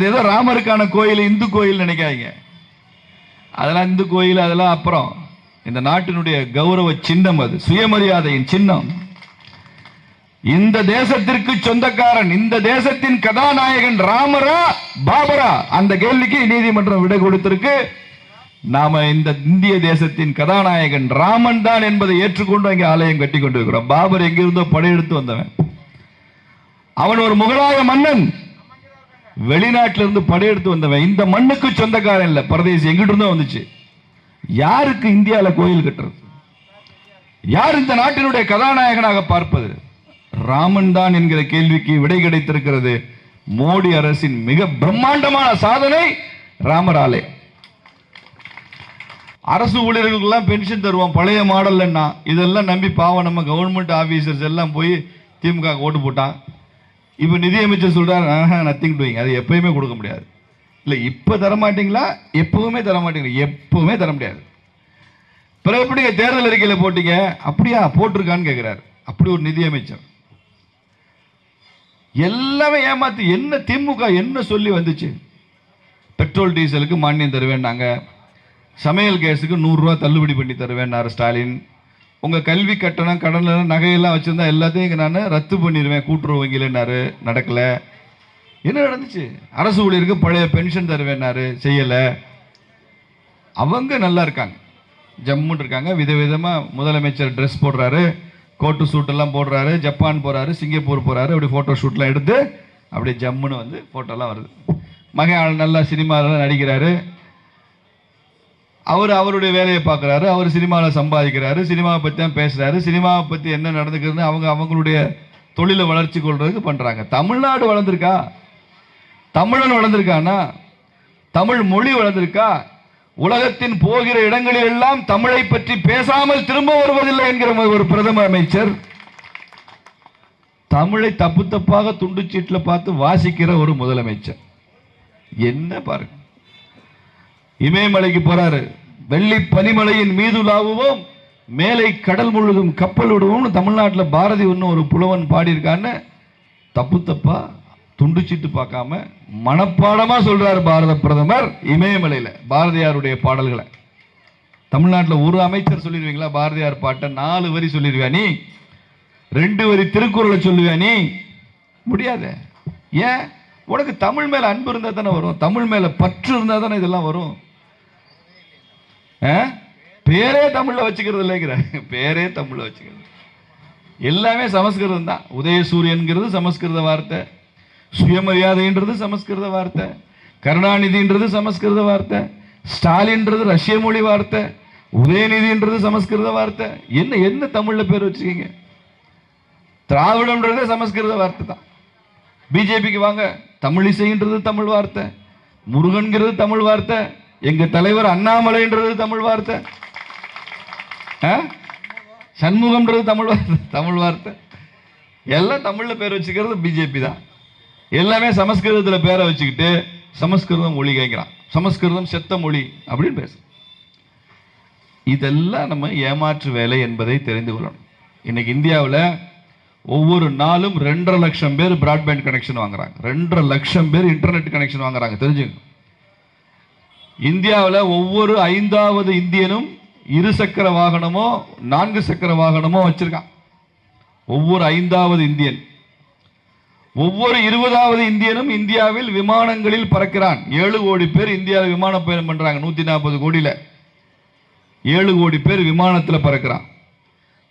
அது ஏதோ ராமருக்கான கோயில் இந்து கோயில் நினைக்காதீங்க. அதெல்லாம் இந்து கோயில் அதெல்லாம் அப்புறம். இந்த நாட்டினுடைய கௌரவ சின்னம் அது சுயமரியாதையின் சின்னம். இந்த தேசத்திற்கு சொந்தக்காரன் இந்த தேசத்தின் கதாநாயகன் ராமரா பாபரா அந்த கேள்விக்கு நீதிமன்றம் விடை கொடுத்திருக்கு. நாம இந்த இந்திய தேசத்தின் கதாநாயகன் ராமன் தான் என்பதை ஏற்றுக்கொண்டு அங்கே ஆலயம் கட்டி கொண்டிருக்கிறோம். பாபர் எங்கிருந்தோ படையெடுத்து வந்தவன். அவன் ஒரு முகலாய மன்னன். வெளிநாட்டில இருந்து படையெடுத்து வந்தவன் இந்த மண்ணுக்கு சொந்தக்காரன் இல்ல. பரதேசி எங்கிட்டு இருந்தோ வந்துச்சு. யாருக்கு இந்தியால கோயில் கட்டுறது? யார் இந்த நாட்டினுடைய கதாநாயகனாக பார்ப்பது? ராமன் தான் என்கிற கேள்விக்கு விடை கிடைத்திருக்கிறது. மோடி அரசின் மிக பிரம்மாண்டமான சாதனை ராமராலே. அரசு ஊழியர்களுக்கெல்லாம் பென்ஷன் தருவோம். பழைய மாடல்னா இதெல்லாம் நம்பி பாவம். நம்ம கவர்மெண்ட் ஆபீசர்ஸ் எல்லாம் போய் திமுக ஓட்டு போட்டான். இப்போ நிதியமைச்சர் சொல்றாரு நத்திங் டூயிங் அது எப்பயுமே கொடுக்க முடியாது. இல்லை இப்போ தர மாட்டீங்களா? எப்பவுமே தர மாட்டீங்களா? எப்பவுமே தர முடியாது. பிறகு எப்படிங்க தேர்தல் அறிக்கையில் போட்டீங்க? அப்படியா போட்டிருக்கான்னு கேட்குறாரு அப்படி ஒரு நிதியமைச்சர். எல்லாமே ஏமாத்து என்ன திமுக என்ன சொல்லி வந்துச்சு? பெட்ரோல் டீசலுக்கு மானியம் தருவேன்னாங்க. சமையல் கேஸுக்கு நூறுரூவா தள்ளுபடி பண்ணி தருவேன்னாரு ஸ்டாலின். உங்கள் கல்வி கட்டணம் கடன் நகையெல்லாம் வச்சுருந்தா எல்லாத்தையும் இங்கே நான் ரத்து பண்ணிடுவேன் கூட்டுறவு வங்கியிலன்னாரு. நடக்கலை. என்ன நடந்துச்சு? அரசு ஊழியருக்கு பழைய பென்ஷன் தருவேன்னாரு. செய்யலை. அவங்க நல்லா இருக்காங்க. ஜம்முன்னு இருக்காங்க. விதவிதமாக முதலமைச்சர் ட்ரெஸ் போடுறாரு. கோட்டு சூட்டெல்லாம் போடுறாரு. ஜப்பான் போகிறாரு சிங்கப்பூர் போகிறாரு அப்படி ஃபோட்டோ ஷூட்லாம் எடுத்து அப்படியே ஜம்முன்னு வந்து ஃபோட்டோலாம் வருது. மகன் நல்லா சினிமாவில் நடிக்கிறாரு. அவர் அவருடைய வேலையை பார்க்குறாரு அவர் சினிமாவில் சம்பாதிக்கிறாரு சினிமாவை பற்றி தான் பேசுகிறாரு சினிமாவை பற்றி என்ன நடந்துக்கிறதுன்னு அவங்க அவங்களுடைய தொழிலை வளர்ச்சி கொள்றதுக்கு பண்ணுறாங்க தமிழ்நாடு வளர்ந்துருக்கா? தமிழன் வளர்ந்துருக்கானா? தமிழ் மொழி வளர்ந்துருக்கா? உலகத்தின் போகிற இடங்களில் எல்லாம் தமிழை பற்றி பேசாமல் திரும்ப வருவதில்லை என்கிற ஒரு பிரதம அமைச்சர். தமிழை தப்பு தப்பாக துண்டுச்சீட்டில் பார்த்து வாசிக்கிற ஒரு முதலமைச்சர். என்ன பாருங்க. இமயமலைக்கு போறாரு. வெள்ளி பனிமலையின் மீது லாவுவோம். மேலை கடல் முழுதும் கப்பல் விடுவோம்னு தமிழ்நாட்டில் பாரதி ஒன்று ஒரு புலவன் பாடியிருக்கான்னு தப்பு தப்பா துண்டுச்சிட்டு பார்க்காம மனப்பாடமாக சொல்றாரு பாரத பிரதமர் இமயமலையில் பாரதியாருடைய பாடல்களை. தமிழ்நாட்டில் ஒரு அமைச்சர் சொல்லிடுவீங்களா பாரதியார் பாட்டை? நாலு வரி சொல்லிடுவியா நீ? ரெண்டு வரி திருக்குறளை சொல்லுவியா நீ? முடியாது. ஏன்? உனக்கு தமிழ் மேலே அன்பு இருந்தால் தானே வரும். தமிழ் மேலே பற்று இருந்தால் தானே இதெல்லாம் வரும். பேரே தமிழில் வச்சுக்கிறது இல்லைங்கிற பேரே தமிழில் வச்சுக்கிறது. எல்லாமே சமஸ்கிருதம் தான். உதயசூரியன்கிறது சமஸ்கிருத வார்த்தை. சுயமரியாதைன்றது சமஸ்கிருத வார்த்தை. கருணாநிதின்றது சமஸ்கிருத வார்த்தை. ஸ்டாலின்றது ரஷ்ய மொழி வார்த்தை. உதயநிதின்றது சமஸ்கிருத வார்த்தை. என்ன என்ன தமிழில் பேர் வச்சுக்கீங்க திராவிடம்ன்றதே சமஸ்கிருத வார்த்தை தான். பிஜேபிக்கு வாங்க தமிழிசைன்றது தமிழ் வார்த்தை. முருகன்கிறது தமிழ் வார்த்தை. எங்க தலைவர் அண்ணாமலைன்றது தமிழ் வார்த்தை. ஆ? சண்முகம்ன்றது தமிழ் வார்த்தை தமிழ் வார்த்தை. எல்லாம் தமிழில் பேர் வச்சுக்கிறது பிஜேபி தான். எல்லாமே சமஸ்கிருதத்தில் பேரை வச்சுக்கிட்டு சமஸ்கிருதம் மொழி கேட்குறான். சமஸ்கிருதம் செத்த மொழி அப்படின்னு பேசு இதெல்லாம் நம்ம ஏமாற்று வேலை என்பதை தெரிந்து கொள்ளணும். இன்னைக்கு இந்தியாவில் ஒவ்வொரு நாளும் ரெண்டரை லட்சம் பேர் பிராட்பேண்ட் கனெக்ஷன் வாங்குறாங்க. ரெண்டரை லட்சம் பேர் இன்டர்நெட் கனெக்ஷன் வாங்குறாங்க. தெரிஞ்சுங்க இந்தியாவில் ஒவ்வொரு ஐந்தாவது இந்தியனும் இருசக்கர வாகனமோ நான்கு சக்கர வாகனமோ வச்சிருக்கான். ஒவ்வொரு ஐந்தாவது இந்தியன். ஒவ்வொரு இருபதாவது இந்தியனும் இந்தியாவில் விமானங்களில் பறக்கிறான். ஏழு கோடி பேர் இந்தியாவில் விமான பயணம் பண்ணுறாங்க நூற்றி நாற்பது கோடியில். ஏழு கோடி பேர் விமானத்தில் பறக்கிறான்.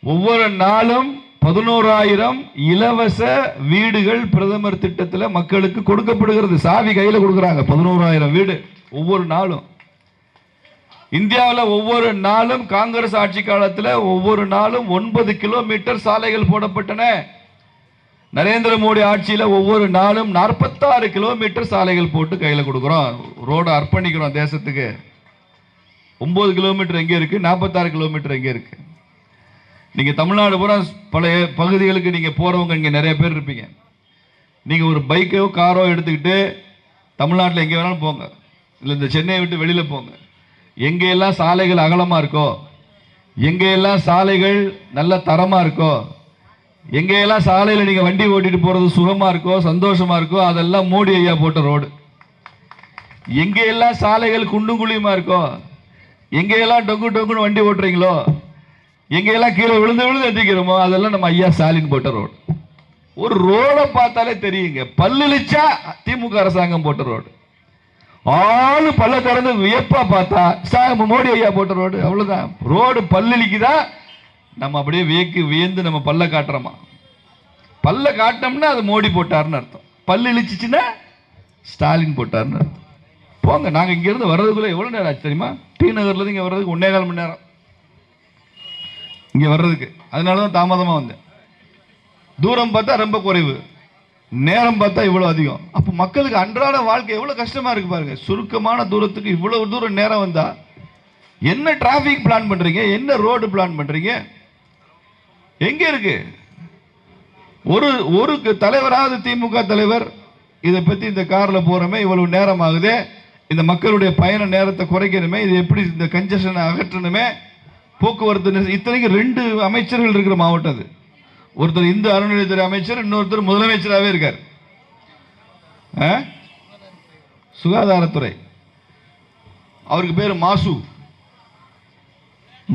ஒவ்வொரு நாளும் பதினோராயிரம் இலவச வீடுகள் பிரதமர் திட்டத்தில் மக்களுக்கு கொடுக்கப்படுகிறது. சாவி கையில் கொடுக்குறாங்க பதினோராயிரம் வீடு. ஒவ்வொரு நாளும். இந்தியாவில் ஒவ்வொரு நாளும் காங்கிரஸ் ஆட்சி காலத்தில் ஒவ்வொரு நாளும் ஒன்பது கிலோமீட்டர் சாலைகள் போடப்பட்டன. நரேந்திர மோடி ஆட்சியில் ஒவ்வொரு நாளும் நாற்பத்தாறு கிலோமீட்டர் சாலைகள் போட்டு கையில் கொடுக்குறோம். ரோடை அர்ப்பணிக்கிறோம் தேசத்துக்கு. ஒம்பது கிலோமீட்டர் எங்கே இருக்குது நாற்பத்தாறு கிலோமீட்டர் எங்கே இருக்குது நீங்கள் தமிழ்நாடு பூரா பல பகுதிகளுக்கு நீங்கள் போகிறவங்க இங்கே நிறைய பேர் இருப்பீங்க. நீங்கள் ஒரு பைக்கோ காரோ எடுத்துக்கிட்டு தமிழ்நாட்டில் எங்கே வேணாலும் போங்க. இல்லை இந்த சென்னையை விட்டு வெளியில் போங்க. எங்கெல்லாம் சாலைகள் அகலமாக இருக்கோ எங்கெல்லாம் சாலைகள் நல்ல தரமாக இருக்கோ எங்கெல்லாம் சாலையில் நீங்கள் வண்டி ஓட்டிட்டு போகிறது சுகமாக இருக்கோ சந்தோஷமாக இருக்கோ அதெல்லாம் மோடி ஐயா போட்ட ரோடு. எங்க எல்லாம் சாலைகள் குண்டும் குழியுமா இருக்கோ எங்க எல்லாம் டொங்கு டொங்குன்னு வண்டி ஓட்டுறீங்களோ எங்கேயெல்லாம் கீழே விழுந்து விழுந்து எத்திக்கிறோமோ அதெல்லாம் நம்ம ஐயா ஸ்டாலின் போட்ட ரோடு. ஒரு ரோடை பார்த்தாலே தெரியுங்க. பல்லுலிச்சா திமுக அரசாங்கம் போட்ட ரோடு. ஆளு பல்ல திறந்து வியப்பா பார்த்தா சாங்க மோடி ஐயா போட்ட ரோடு அவ்வளவுதான். ரோடு பல்லுலிக்குதா நம்ம அப்படியே வியக்கு வியந்து நம்ம பல்ல காட்டுறோமா? பல்ல காட்டினோம்னா அது மோடி போட்டாருன்னு அர்த்தம். பல்லு இழிச்சிச்சுன்னா ஸ்டாலின் போட்டாருன்னு அர்த்தம். போங்க நாங்கள் இங்கேருந்து வர்றதுக்குள்ளே எவ்வளோ நேரம் ஆச்சு தெரியுமா? டி நகர்லேருந்து இங்கே வர்றதுக்கு ஒன்றே கால் மணி நேரம். இங்கே வர்றதுக்கு. அதனால தான் தாமதமாக வந்தேன். தூரம் பார்த்தா ரொம்ப குறைவு. நேரம் பார்த்தா இவ்வளோ அதிகம். அப்போ மக்களுக்கு அன்றாட வாழ்க்கை எவ்வளோ கஷ்டமாக இருக்குது பாருங்க. சுருக்கமான தூரத்துக்கு இவ்வளோ தூரம் நேரம் வந்தால் என்ன டிராஃபிக் பிளான் பண்ணுறீங்க என்ன ரோடு பிளான் பண்ணுறீங்க எங்கே இருக்கு? ஒரு ஒரு தலைவராவது திமுக தலைவர் இதை பற்றி இந்த காரில் போகிறோமே இவ்வளவு நேரம் ஆகுதே. இந்த மக்களுடைய பயண நேரத்தை குறைக்கணுமே இது எப்படி இந்த கன்ஜெஷனை அகற்றணுமே போக்குவரத்து இத்தனைக்கு ரெண்டு அமைச்சர்கள் இருக்கிற மாவட்டம் அது. ஒருத்தர் இந்து அறநிலையத்துறை அமைச்சர் இன்னொருத்தர் முதலமைச்சராகவே இருக்கார். ஆ? சுகாதாரத்துறை. அவருக்கு பேர் மாசு.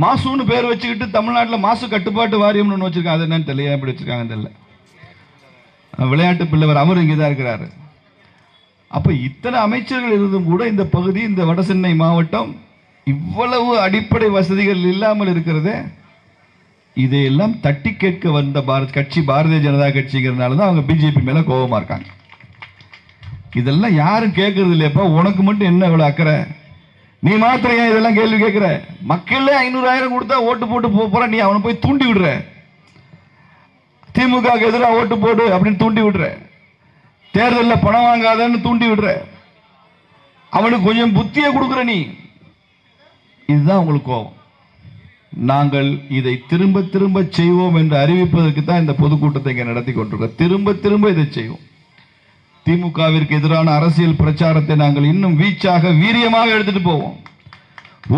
மாசுன்னு பேர் வச்சுக்கிட்டு தமிழ்நாட்டில் மாசு கட்டுப்பாட்டு வாரியம்னு ஒன்று வச்சுருக்காங்க. அது என்னன்னு தெரியல எப்படி இப்படி வச்சிருக்காங்கன்னு தெரியல. விளையாட்டு பிள்ளைவர் அவர் இங்கே தான் இருக்கிறாரு. அப்போ இத்தனை அமைச்சர்கள் இருந்தும் கூட இந்த பகுதி இந்த வடசென்னை மாவட்டம் இவ்வளவு அடிப்படை வசதிகள் இல்லாமல் இருக்கிறதே இதையெல்லாம் தட்டி கேட்க வந்த பாரத் கட்சி பாரதிய ஜனதா கட்சிங்கிறதுனால தான் அவங்க பிஜேபி மேல கோபமா இருக்காங்க. இதெல்லாம் யாரும் கேட்கறது இல்லையப்பா உனக்கு மட்டும் என்ன இவ்வளவு அக்கறை? நீ மாத்திரம் ஏன் இதெல்லாம் கேள்வி கேட்கிற? மக்களே ஐநூறாயிரம் கொடுத்தா ஓட்டு போட்டு போக போற நீ அவனை போய் தூண்டி விடுற. திமுக எதிராக ஓட்டு போடு அப்படின்னு தூண்டி விடுற. தேர்தலில் பணம் வாங்காதன்னு தூண்டி விடுற. அவனுக்கு கொஞ்சம் புத்தியை கொடுக்குற நீ. இதுதான் உங்களுக்கு கோபம். நாங்கள் இதை திரும்ப திரும்ப செய்வோம் என்று அறிவிப்பதற்கு தான் இந்த பொதுக்கூட்டத்தை இங்கே நடத்தி கொண்டிருக்கோம். திரும்ப திரும்ப இதை செய்வோம். திமுகவிற்கு எதிரான அரசியல் பிரச்சாரத்தை நாங்கள் இன்னும் வீச்சாக வீரியமாக எடுத்துட்டு போவோம்.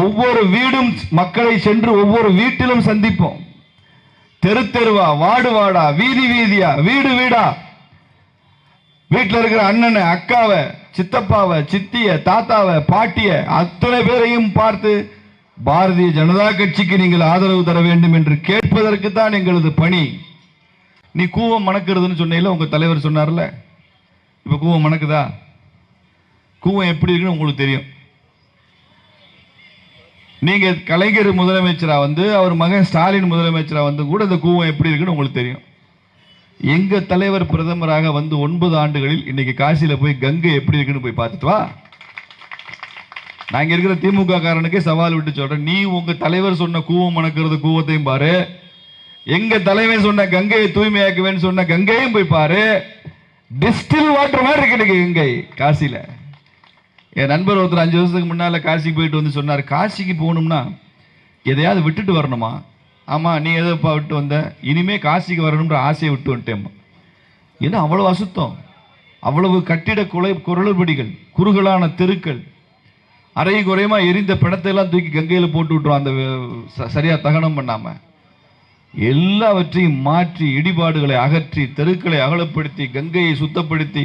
ஒவ்வொரு வீடும் மக்களை சென்று ஒவ்வொரு வீட்டிலும் சந்திப்போம். தெரு தெருவா வாடு வாடா வீதி வீதியா வீடு வீடா. வீட்டில் இருக்கிற அண்ணனை அக்காவை சித்தப்பாவை சித்திய தாத்தாவை பாட்டிய அத்தனை பேரையும் பார்த்து பாரதிய ஜனதா கட்சிக்கு நீங்கள் ஆதரவு தர வேண்டும் என்று கேட்பதற்கு தான் எங்களது பணி. நீ கூவம் மணக்கிறதுன்னு சொன்னீங்களா உங்க தலைவர் சொன்னார்ல? இப்ப கூவம் மணக்குதா? கூவம் எப்படி இருக்குன்னு உங்களுக்கு தெரியும். நீங்க கலைஞர் முதலமைச்சரா வந்து அவர் மகன் ஸ்டாலின் முதலமைச்சரா வந்து கூட இந்த கூவம் எப்படி இருக்குன்னு உங்களுக்கு தெரியும். எங்க தலைவர் பிரதமராக வந்து ஒன்பது ஆண்டுகளில் இன்னைக்கு காசியில போய் கங்கை எப்படி இருக்குன்னு போய் பார்த்துட்டு வா. நான் இருக்கிற திமுக காரனுக்கே சவால் விட்டு சொல்றேன். நீ உங்க தலைவர் சொன்ன கூவம் மணக்கிறது கூவத்தையும் பாரு. எங்க தலைவன் சொன்ன கங்கையை தூய்மையாக்குவேன்னு சொன்ன கங்கையும் போய் பாரு. டிஸ்டில் வாட்டர் மாதிரி இருக்கு கங்கை காசியில. என் நண்பர் ஒருத்தர் அஞ்சு வருஷத்துக்கு முன்னால காசிக்கு போயிட்டு வந்து சொன்னார் காசிக்கு போகணும்னா எதையாவது விட்டுட்டு வரணுமா? ஆமா நீ எதைப்பா விட்டு வந்த இனிமே காசிக்கு வரணுன்ற ஆசையை விட்டு வந்துட்டேம்மா. ஏன்னா அவ்வளவு அசுத்தம்? அவ்வளவு கட்டிட குலை குரலுபடிகள் குறுகலான தெருக்கள் அரை குறையமா? எரிந்த பிணத்தை எல்லாம் தூக்கி கங்கையில் போட்டு விட்டுரும். அந்த ச- சரியா தகனம் பண்ணாம. எல்லாவற்றையும் மாற்றி இடிபாடுகளை அகற்றி தெருக்களை அகலப்படுத்தி கங்கையை சுத்தப்படுத்தி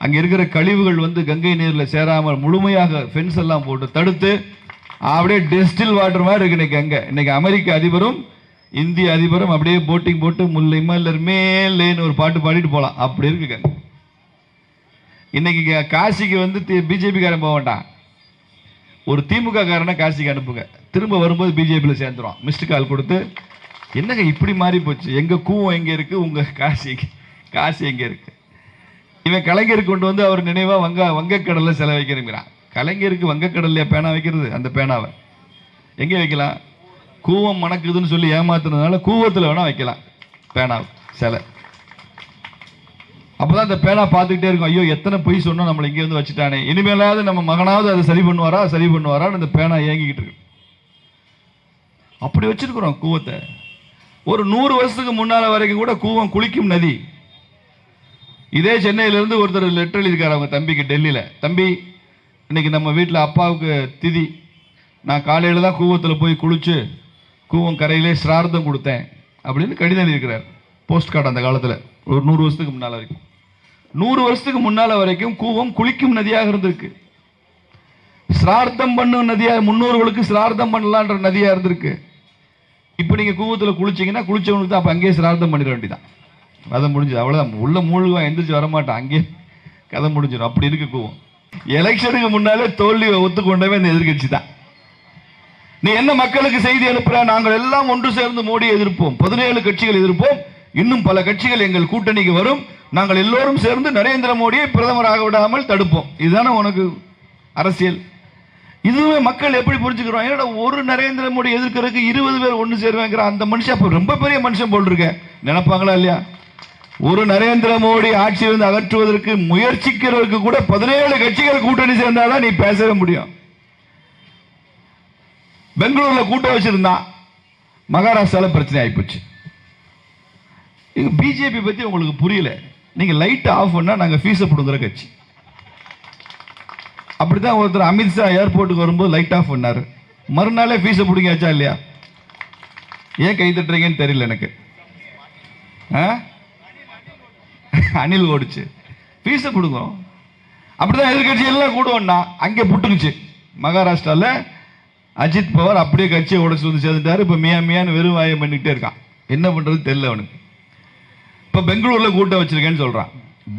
அங்கே இருக்கிற கழிவுகள் வந்து கங்கை நீரில் சேராமல் முழுமையாக ஃபென்ஸ் எல்லாம் போட்டு தடுத்து அப்படியே டெஸ்டில் வாட்டர் மாதிரி இருக்கு இன்னைக்கு அங்கே. இன்னைக்கு அமெரிக்க அதிபரும் இந்திய அதிபரும் அப்படியே போட்டிங் போட்டு முல்லை மல்லர் மேலேன்னு ஒரு பாட்டு பாடிட்டு போகலாம் அப்படி இருக்கு கங்கை. இன்னைக்கு காசிக்கு வந்து பிஜேபிக்காரன் போக வேண்டாம் ஒரு திமுக காரனை காசிக்கு அனுப்புங்க. திரும்ப வரும்போது பிஜேபியில் சேர்ந்துடும் மிஸ்டு கால் கொடுத்து என்னங்க இப்படி மாறி போச்சு? எங்கள் கூவம் எங்கே இருக்குது உங்கள் காசி காசி எங்கே இருக்குது இவன் கலைஞருக்கு கொண்டு வந்து அவர் நினைவாக வங்க வங்கக்கடலில் சிலை வைக்கிறேங்கிறான். கலைஞருக்கு வங்கக்கடல்லையா பேனா வைக்கிறது? அந்த பேனாவை. எங்கே வைக்கலாம்? கூவம் மணக்குதுன்னு சொல்லி ஏமாத்துனதுனால கூவத்தில் வேணால் வைக்கலாம். பேனாவை சிலை. அப்பதான் அந்த பேனா பார்த்துக்கிட்டே இருக்கும். ஐயோ எத்தனை பொய் சொன்னோம் நம்மளை இங்கே வந்து வச்சுட்டானே. இனிமேலாவது நம்ம மகனாவது அதை சரி பண்ணுவாரா சரி பண்ணுவாரான்னு அந்த பேனா ஏங்கிக்கிட்டு இருக்கு. அப்படி வச்சிருக்கிறோம் கூவத்தை. ஒரு நூறு வருஷத்துக்கு முன்னால வரைக்கும் கூட கூவம் குளிக்கும் நதி. இதே சென்னையில இருந்து ஒருத்தர் லெட்டர் எழுதியிருக்காரு அவங்க தம்பிக்கு டெல்லியில. தம்பி இன்னைக்கு நம்ம வீட்டில் அப்பாவுக்கு திதி. நான் காலையில் தான் கூவத்தில் போய் குளிச்சு கூவம் கரையிலே சிரார்த்தம் கொடுத்தேன் அப்படின்னு கடிதம் எழுதியிருக்கிறார். போஸ்ட் கார்டு அந்த காலத்தில். ஒரு நூறு வருஷத்துக்கு முன்னால் வரைக்கும். நூறு வருஷத்துக்கு முன்னால வரைக்கும் கூவம் குளிக்கும் நதியாக இருந்திருக்கு. சிரார்த்தம் பண்ணும் நதியாக முன்னோர்களுக்கு சிரார்த்தம் பண்ணலான்ற நதியாக இருந்திருக்கு. இப்போ நீங்கள் கூவத்தில் குளிச்சிங்கன்னா குளிச்சவனுக்கு தான் அப்போ அங்கேயே சிரார்த்தம் பண்ணிட வேண்டியதான் கதை முடிஞ்சது. அவ்வளோதான் உள்ள மூழ்குவான் எந்திரிச்சு வரமாட்டான். அங்கேயே கதை முடிஞ்சிடும். அப்படி இருக்கு கூவம். எலெக்ஷனுக்கு முன்னாலே தோல்வியை ஒத்துக்கொண்டவே இந்த எதிர்கட்சி தான் நீ என்ன மக்களுக்கு செய்தி அனுப்புற? நாங்கள் எல்லாம் ஒன்று சேர்ந்து மோடியை எதிர்ப்போம். பதினேழு கட்சிகள் எதிர்ப்போம். இன்னும் பல கட்சிகள் எங்கள் கூட்டணிக்கு வரும். நாங்கள் எல்லோரும் சேர்ந்து நரேந்திர மோடியை பிரதமராக விடாமல் தடுப்போம். இதுதானே உனக்கு அரசியல்? இதுவே மக்கள் எப்படி புரிஞ்சுக்கிறோம்? ஏன்னா ஒரு நரேந்திர மோடி எதிர்க்கிறதுக்கு இருபது பேர் ஒன்று சேருவேங்கிற அந்த மனுஷன் அப்போ ரொம்ப பெரிய மனுஷன் போட்டிருக்கேன் நினைப்பாங்களா இல்லையா? ஒரு நரேந்திர மோடி ஆட்சியிலிருந்து அகற்றுவதற்கு முயற்சிக்கிறவருக்கு கூட பதினேழு கட்சிகள் கூட்டணி சேர்ந்தாதான் நீ பேசவே முடியும். பெங்களூர்ல கூட்டம் வச்சிருந்தான் மகாராஷ்டிராவில் பிரச்சனை ஆகிப்போச்சு பிஜேபி பற்றி உங்களுக்கு புரியல. நீங்க லைட் ஆஃப் பண்ணா நாங்க ஃபீஸை பிடுங்குற கட்சி. அப்படிதான் ஒருத்தர் அமித்ஷா ஏர்போர்ட்டுக்கு வரும்போது லைட் ஆஃப் பண்ணார். மறுநாளே ஃபீஸை பிடிங்காச்சா இல்லையா? ஏன் கை தட்டுறீங்கன்னு தெரியல எனக்கு. ஆ? அணில் ஓடிச்சு. ஃபீஸை கொடுக்கும் அப்படிதான் எதிர்கட்சி எல்லாம் கூடுவோம்னா அங்கே புட்டுக்குச்சு. மகாராஷ்டிராவில் அஜித் பவர் அப்படியே கட்சியை உடச்சு வந்து சேர்ந்துட்டாரு. இப்போ மியா மியான்னு வெறும் வாயம் பண்ணிக்கிட்டே இருக்கான். என்ன பண்ணுறது தெரியல அவனுக்கு. இப்போ பெங்களூர்ல கூட்டம் வச்சிருக்கேன்னு சொல்றான்.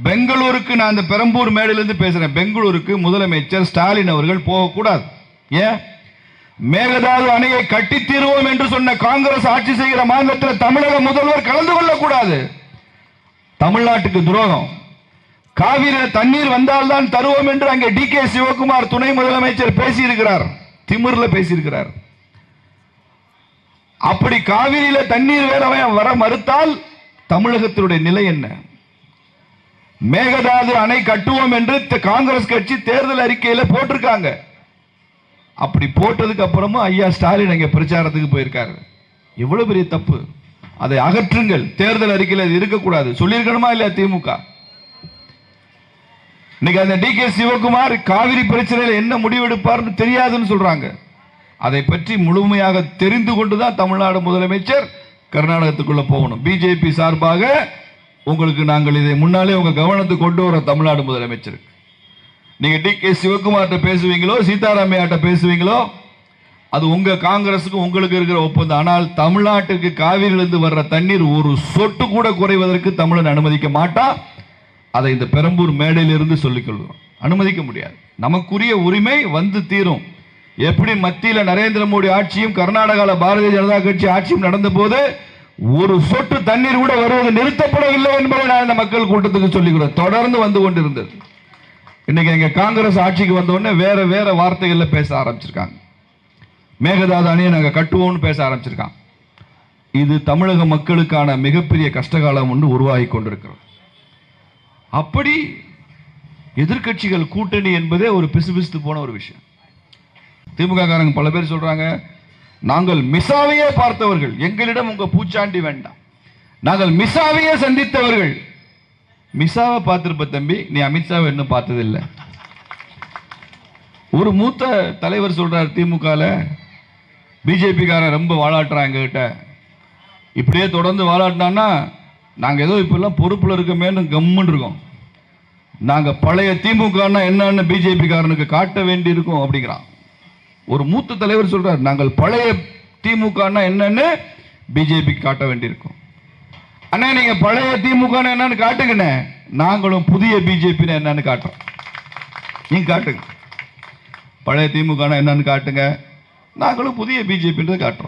பெங்களூருக்கு நான் அந்த பெரம்பூர் மேடையிலிருந்து பேசுறேன். பெங்களூருக்கு முதலமைச்சர் ஸ்டாலின் அவர்கள் போகக்கூடாது. ஏன்? மேகதாது அணையை கட்டி தீர்வோம் என்று சொன்ன காங்கிரஸ் ஆட்சி செய்கிற மாநிலத்தில் தமிழக முதல்வர் கலந்து கொள்ளக்கூடாது. தமிழ்நாட்டுக்கு துரோகம். காவிரியில் தண்ணீர் வந்தால்தான் தருவோம் என்று அங்கே டி கே சிவகுமார் துணை முதலமைச்சர் பேசியிருக்கிறார். திமிர்ல பேசியிருக்கிறார். அப்படி காவிரியில தண்ணீர் வேற வர மறுத்தால் தமிழகத்தினுடைய நிலை என்ன? மேகதாது அணை கட்டுவோம் என்று த- காங்கிரஸ் கட்சி தேர்தல் அறிக்கையில் போட்டிருக்காங்க. அப்படி போட்டதுக்கு அப்புறமும் ஐயா ஸ்டாலின் அங்கே பிரச்சாரத்துக்கு போயிருக்காரு. எவ்வளவு பெரிய தப்பு. அதை அகற்றுங்கள். தேர்தல் அறிக்கையில் அது இருக்கக்கூடாது. சொல்லியிருக்கணுமா இல்லையா திமுக? இன்னைக்கு அந்த டி கே சிவகுமார் காவிரி பிரச்சனையில் என்ன முடிவெடுப்பார்னு தெரியாதுன்னு சொல்றாங்க. அதை பற்றி முழுமையாக தெரிந்து கொண்டுதான் தமிழ்நாடு முதலமைச்சர் கர்நாடகத்துக்குள்ள போகணும். பிஜேபி சார்பாக உங்களுக்கு நாங்கள் இதை முன்னாலே உங்க கவனத்துக்கு கொண்டு வர தமிழ்நாடு முதலமைச்சருக்கு. நீங்க டி கே சிவகுமார்ட்ட பேசுவீங்களோ சீதாராமையாட்ட பேசுவீங்களோ அது உங்க காங்கிரஸுக்கும் உங்களுக்கு இருக்கிற ஒப்பந்தம். ஆனால் தமிழ்நாட்டுக்கு காவிரியிலிருந்து வர்ற தண்ணீர் ஒரு சொட்டு கூட குறைவதற்கு தமிழன் அனுமதிக்க மாட்டான் அதை இந்த பெரம்பூர் மேடையிலிருந்து சொல்லிக்கொள்கிறோம் அனுமதிக்க முடியாது. நமக்குரிய உரிமை வந்து தீரும். எப்படி மத்தியில் நரேந்திர மோடி ஆட்சியும் கர்நாடகாவில் பாரதிய ஜனதா கட்சி ஆட்சியும் நடந்த போது ஒரு சொட்டு தண்ணீர் கூட வருவது நிறுத்தப்படவில்லை என்பதை நான் இந்த மக்கள் கூட்டத்துக்கு சொல்லிக்கிறேன் தொடர்ந்து வந்து கொண்டிருந்தது. இன்னைக்கு எங்க காங்கிரஸ் ஆட்சிக்கு வந்த வேற வேற வார்த்தைகளில் பேச ஆரம்பிச்சிருக்காங்க. மேகதாத அணியை நாங்கள் கட்டுவோம்னு பேச ஆரம்பிச்சிருக்காங்க. இது தமிழக மக்களுக்கான மிகப்பெரிய கஷ்டகாலம் ஒன்று உருவாகி கொண்டிருக்கிறது. அப்படி எதிர்க்கட்சிகள் கூட்டணி என்பதே ஒரு பிசுபிசுத்து போன ஒரு விஷயம். திமுக காரங்க பல பேர் சொல்றாங்க நாங்கள் மிசாவையே பார்த்தவர்கள். எங்களிடம் உங்க பூச்சாண்டி வேண்டாம். நாங்கள் மிசாவையே சந்தித்தவர்கள். மிசாவை பார்த்திருப்ப தம்பி நீ அமித்ஷாவை இன்னும் பார்த்ததில்லை. ஒரு மூத்த தலைவர் சொல்றார் திமுகல பிஜேபி காரன் ரொம்ப வாழாட்டுறான் எங்ககிட்ட. இப்படியே தொடர்ந்து வாழாட்டினான்னா நாங்கள் ஏதோ இப்பெல்லாம் பொறுப்பில் இருக்கமேன்னு கம்முன்னு இருக்கோம். நாங்கள் பழைய திமுகன்னா என்னன்னு பிஜேபி காரனுக்கு காட்ட வேண்டி இருக்கும் அப்படிங்கிறான். ஒரு மூத்த தலைவர் சொல்றார் நாங்கள் பழைய திமுக என்னன்னு பிஜேபி காட்ட வேண்டியிருக்கும். அண்ணா நீங்க பழைய திமுக என்னன்னு காட்டுங்கண்ணே. நாங்களும் புதிய பிஜேபி என்னன்னு காட்டுறோம். நீங்க காட்டுங்க. பழைய திமுக என்னன்னு காட்டுங்க. நாங்களும் புதிய பிஜேபின்றது காட்டுறோம்.